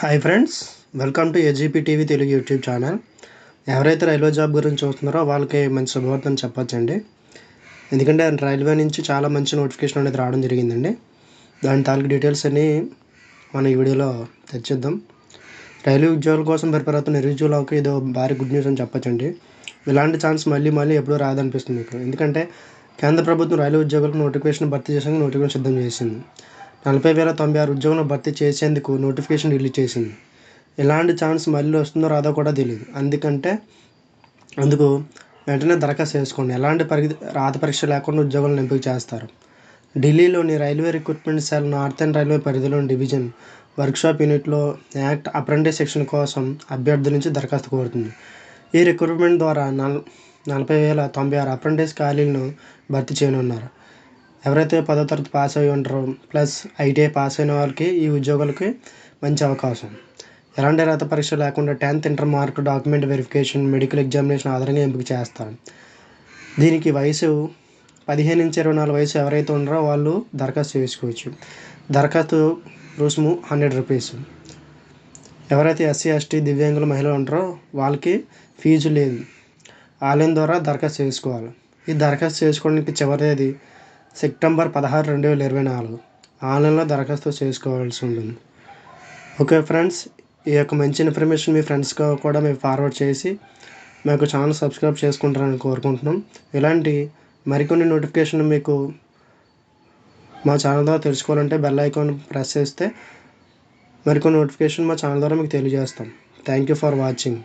Hi friends welcome to AGP TV Telugu YouTube channel ఎవరైతే railway job గురించి చూస్తున్నారో వాళ్ళకి మంచి శుభవార్త అని చెప్పొచ్చండి. ఎందుకంటే రైల్వే నుంచి చాలా మంచి నోటిఫికేషన్ అనేది రావడం జరిగిందండి. దాని తాలూకు డీటెయిల్స్ అన్నీ మనం ఈ వీడియోలో తెచ్చిద్దాం. రైల్వే ఉద్యోగాల కోసం ప్రిపేర్ అవుతున్న నిరుద్యోగులకు ఇది భారీ గుడ్ న్యూస్ అని చెప్పచ్చండి. ఇలాంటి ఛాన్స్ మళ్ళీ మళ్ళీ ఎప్పుడూ రాదనిపిస్తుంది మీకు ఎందుకంటే కేంద్ర ప్రభుత్వం రైల్వే ఉద్యోగులకు నోటిఫికేషన్ భర్తీ చేసేందుకు నోటిఫికేషన్ సిద్ధం చేసింది. నలభై వేల తొంభై ఆరు ఉద్యోగులను భర్తీ చేసేందుకు నోటిఫికేషన్ రిలీజ్ చేసింది. ఎలాంటి ఛాన్స్ మళ్ళీ వస్తుందో రాదో కూడా తెలియదు అందుకంటే అందుకు వెంటనే దరఖాస్తు చేసుకోండి. ఎలాంటి పరి రాత పరీక్ష లేకుండా ఉద్యోగాలను ఎంపిక చేస్తారు. ఢిల్లీలోని railway recruitment cell northern railway పరిధిలోని డివిజన్ వర్క్షాప్ యూనిట్లో యాక్ట్ అప్రెంటిస్ శిక్షణ కోసం అభ్యర్థుల నుంచి దరఖాస్తు కోరుతుంది. ఈ రిక్రూట్మెంట్ ద్వారా నల్ నలభై వేల తొంభై ఆరు అప్రెంటిస్ ఖాళీలను భర్తీ చేయనున్నారు. ఎవరైతే పదో తరగతి పాస్ అయి ఉంటారో ప్లస్ ఐటీఐ పాస్ అయిన వాళ్ళకి ఈ ఉద్యోగాలకి మంచి అవకాశం. ఎలాంటి రాత పరీక్ష లేకుండా tenth inter mark document verification medical examination ఆధారంగా ఎంపిక చేస్తారు. దీనికి వయసు పదిహేను నుంచి ఇరవై నాలుగు వయసు ఎవరైతే ఉన్నారో వాళ్ళు దరఖాస్తు చేసుకోవచ్చు. దరఖాస్తు రుసుము హండ్రెడ్ రూపీస్. ఎవరైతే ఎస్సీ ఎస్టీ దివ్యాంగుల మహిళలు ఉంటారో వాళ్ళకి ఫీజు లేదు. ఆన్లైన్ ద్వారా దరఖాస్తు చేసుకోవాలి. ఈ దరఖాస్తు చేసుకోవడానికి చివరి తేదీ సెప్టెంబర్ పదహారు రెండు వేల ఇరవై నాలుగు. ఆన్లైన్లో దరఖాస్తు చేసుకోవాల్సి ఉంటుంది. ఓకే ఫ్రెండ్స్ ఈ యొక్క మంచి ఇన్ఫర్మేషన్ మీ ఫ్రెండ్స్గా కూడా మీరు ఫార్వర్డ్ చేసి మాకు ఛానల్ సబ్స్క్రైబ్ చేసుకుంటారని కోరుకుంటున్నాం. ఇలాంటి మరికొన్ని నోటిఫికేషన్ మీకు మా ఛానల్ ద్వారా తెలుసుకోవాలంటే బెల్ ఐకాన్ ప్రెస్ చేస్తే మరికొన్ని నోటిఫికేషన్ మా ఛానల్ ద్వారా మీకు తెలియజేస్తాం. Thank you for watching.